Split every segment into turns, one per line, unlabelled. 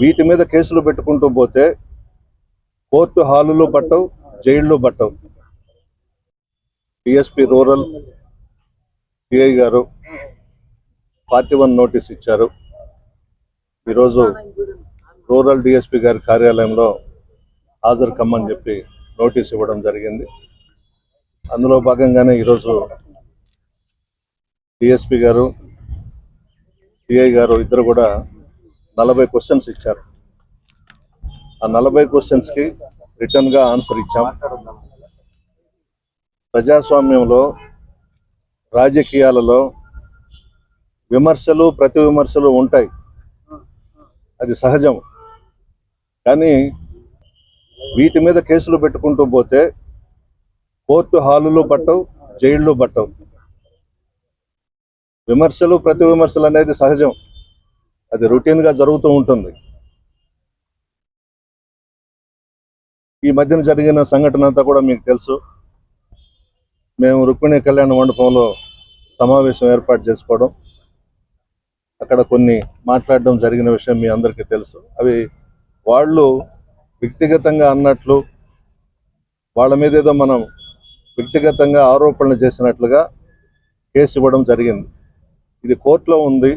వీటి మీద కేసులు పెట్టుకుంటూ పోతే కోర్టు హాలులో పట్టవు జైళ్ళు పట్టవు. డిఎస్పి రూరల్ సిఐ గారు ఫార్టీ వన్ నోటీస్ ఇచ్చారు. ఈరోజు రూరల్ డిఎస్పి గారి కార్యాలయంలో హాజరు కమ్మని చెప్పి నోటీస్ ఇవ్వడం జరిగింది. అందులో భాగంగానే ఈరోజు డిఎస్పి గారు సిఐ గారు ఇద్దరు కూడా నలభై క్వశ్చన్స్ ఇచ్చారు. ఆ నలభై క్వశ్చన్స్కి రిటర్న్గా ఆన్సర్ ఇచ్చాం. ప్రజాస్వామ్యంలో రాజకీయాలలో విమర్శలు ప్రతి విమర్శలు ఉంటాయి. అది సహజం. కానీ వీటి మీద కేసులు పెట్టుకుంటూ పోతే కోర్టు హాలులు పట్టవు జైళ్ళు పట్టవు. విమర్శలు ప్రతి విమర్శలు అనేది సహజం. అది రొటీన్గా జరుగుతూ ఉంటుంది. ఈ మధ్యన జరిగిన సంఘటన అంతా కూడా మీకు తెలుసు. మేము రుక్మిణి కళ్యాణ మండపంలో సమావేశం ఏర్పాటు చేసుకోవడం అక్కడ కొన్ని మాట్లాడడం జరిగిన విషయం మీ అందరికీ తెలుసు. అవి వాళ్ళు వ్యక్తిగతంగా అన్నట్లు వాళ్ళ మీద ఏదో మనం వ్యక్తిగతంగా ఆరోపణలు చేసినట్లుగా కేసు ఇవ్వడం జరిగింది. ఇది కోర్టులో ఉంది.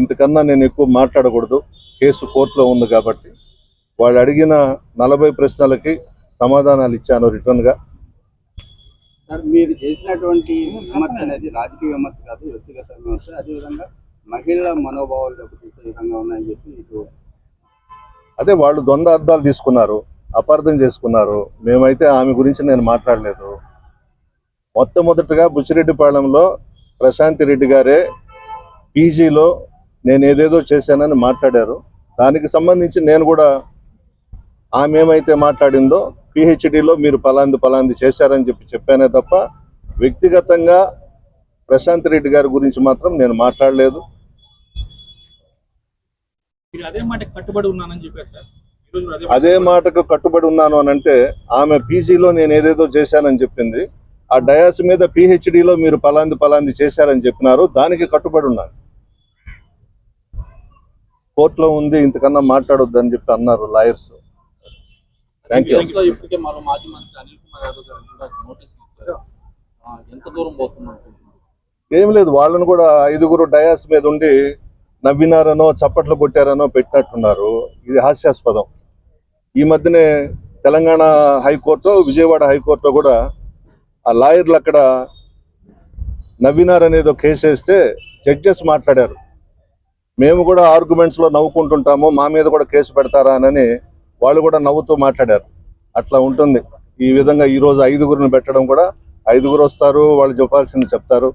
ఇంతకన్నా నేను ఎక్కువ మాట్లాడకూడదు. కేసు కోర్టులో ఉంది కాబట్టి. వాళ్ళు అడిగిన నలభై ప్రశ్నలకి సమాధానాలు ఇచ్చాను రిటర్న్గా.
సార్ మీరు చేసినటువంటి విమర్శ అనేది రాజకీయ విమర్శ కాదు వ్యక్తిగత విమర్శ అదేవిధంగా మహిళల మనోభావాలు దెబ్బతీసే విధంగా ఉన్నాయని చెప్పి మీకు
అదే వాళ్ళు ద్వంద్వ అర్థాలు తీసుకున్నారు అపార్థం చేసుకున్నారు. మేమైతే ఆమె గురించి నేను మాట్లాడలేదు. మొట్టమొదటిగా బుచ్చిరెడ్డిపాళెంలో ప్రశాంతి రెడ్డి గారే పీజీలో నేను ఏదేదో చేశానని మాట్లాడారు. దానికి సంబంధించి నేను కూడా ఆమె ఏమైతే మాట్లాడిందో పిహెచ్డిలో మీరు పలాంది పలాంది చేశారని చెప్పి చెప్పానే తప్ప వ్యక్తిగతంగా ప్రశాంత్ రెడ్డి గారి గురించి మాత్రం నేను మాట్లాడలేదు.
కట్టుబడి ఉన్నానని చెప్పారు సార్. అదే
మాటకు కట్టుబడి ఉన్నాను అని అంటే ఆమె పీజీలో నేను ఏదేదో చేశానని చెప్పింది. ఆ డయాస్ మీద పిహెచ్డిలో మీరు పలాంది పలాంది చేశారని చెప్పినారు. దానికి కట్టుబడి ఉన్నాను. కోర్టులో ఉంది ఇంతకన్నా మాట్లాడొద్దని చెప్పి అన్నారు లాయర్స్ థ్యాంక్ యూ
కేసులో ఇప్పటికే మరో మాజీ మంత్రి అనిల్ కుమార్ యాదవ్ గారు కూడా నోటీస్ ఇచ్చారు. ఆ, ఎంత దూరం పోతుంది అనుకుంటున్నారు?
ఏం లేదు వాళ్ళని కూడా ఐదుగురు డయాస్ మీద ఉండి నవ్వినారనో చప్పట్లు కొట్టారనో పెట్టినట్టున్నారు. ఇది హాస్యాస్పదం. ఈ మధ్యనే తెలంగాణ హైకోర్టు విజయవాడ హైకోర్టులో కూడా ఆ లాయర్లు అక్కడ నవ్వినారనేదో కేసు వేస్తే జడ్జెస్ మాట్లాడారు. మేము కూడా ఆర్గ్యుమెంట్స్లో నవ్వుకుంటుంటాము మా మీద కూడా కేసు పెడతారా అని వాళ్ళు కూడా నవ్వుతూ మాట్లాడారు. అట్లా ఉంటుంది. ఈ విధంగా ఈరోజు ఐదుగురిని పెట్టడం కూడా ఐదుగురు వస్తారు వాళ్ళు చెప్పాల్సింది చెప్తారు.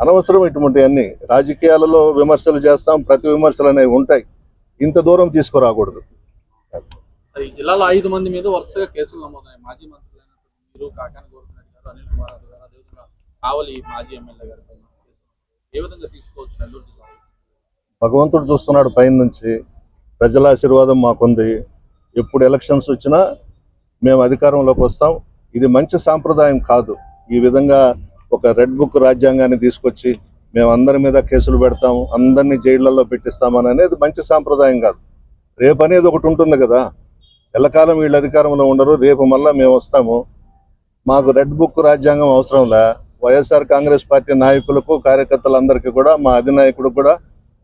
అనవసరం ఇటువంటివన్నీ రాజకీయాలలో విమర్శలు చేస్తాం ప్రతి విమర్శలు అనేవి ఉంటాయి. ఇంత దూరం తీసుకురాకూడదు.
జిల్లాలో ఐదు మంది మీద వరుసగా కేసులు నమోదయ్యాయి. మాజీ మంత్రులు మీరు కాకాని గోవర్ధన్ గారు అనిల్ కుమార్ గారు అదేవిధంగా కావలి మాజీ ఎమ్మెల్యే గారు ఏ విధంగా తీసుకోవచ్చు నెల్లూరు జిల్లాలో?
భగవంతుడు చూస్తున్నాడు పైన నుంచి ప్రజల ఆశీర్వాదం మాకుంది. ఎప్పుడు ఎలక్షన్స్ వచ్చినా మేము అధికారంలోకి వస్తాం. ఇది మంచి సాంప్రదాయం కాదు. ఈ విధంగా ఒక రెడ్ బుక్ రాజ్యాంగాన్ని తీసుకొచ్చి మేము అందరి మీద కేసులు పెడతాం అందరినీ జైళ్ళలో పెట్టిస్తామని అనేది మంచి సాంప్రదాయం కాదు. రేపు అనేది ఒకటి ఉంటుంది కదా. ఎల్లకాలం వీళ్ళు అధికారంలో ఉండరు. రేపు మళ్ళీ మేము వస్తాము. మాకు రెడ్ బుక్ రాజ్యాంగం అవసరంలే వైఎస్ఆర్ కాంగ్రెస్ పార్టీ నాయకులకు కార్యకర్తలందరికీ కూడా మా అధినాయకుడు కూడా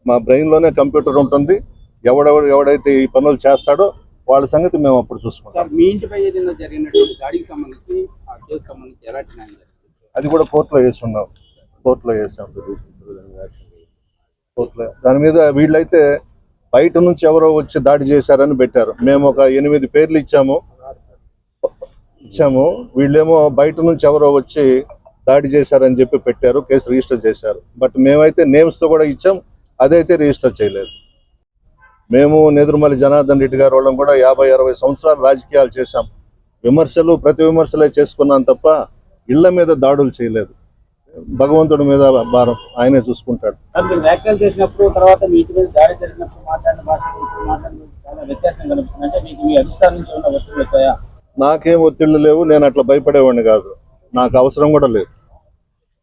మా బ్రెయిన్లోనే కంప్యూటర్ ఉంటుంది. ఎవడెవడు ఎవడైతే ఈ పనులు చేస్తాడో వాళ్ళ సంగతి మేము అప్పుడు చూసుకుంటాం.
మీ ఇంటిపై ఏదైనా జరిగినటువంటి దాడికి సంబంధించి ఆ కేసు సంబంధించి ఎలాంటి న్యాయం జరిగింది?
అది కూడా కోర్టులో వేసి ఉన్నాం కోర్టులో వేసాం. కోర్టులో. దాని మీద వీళ్ళైతే బయట నుంచి ఎవరో వచ్చి దాడి చేశారని పెట్టారు. మేము ఒక ఎనిమిది పేర్లు ఇచ్చాము. ఇచ్చాము. వీళ్ళేమో బయట నుంచి ఎవరో వచ్చి దాడి చేశారని చెప్పి పెట్టారు. కేసు రిజిస్టర్ చేశారు. బట్ మేమైతే నేమ్స్తో కూడా ఇచ్చాం. అదైతే రిజిస్టర్ చేయలేదు. మేము నెదురుమల్లి జనార్దన్ రెడ్డి గారు వాళ్ళం కూడా యాభై అరవై సంవత్సరాలు రాజకీయాలు చేశాం. విమర్శలు ప్రతి విమర్శలే చేసుకున్నాం తప్ప ఇళ్ళ మీద దాడులు చేయలేదు. భగవంతుడి మీద భారం ఆయనే చూసుకుంటాడు. నాకేం ఒత్తిళ్ళు లేవు నేను అట్లా భయపడేవాడిని కాదు. నాకు అవసరం కూడా లేదు.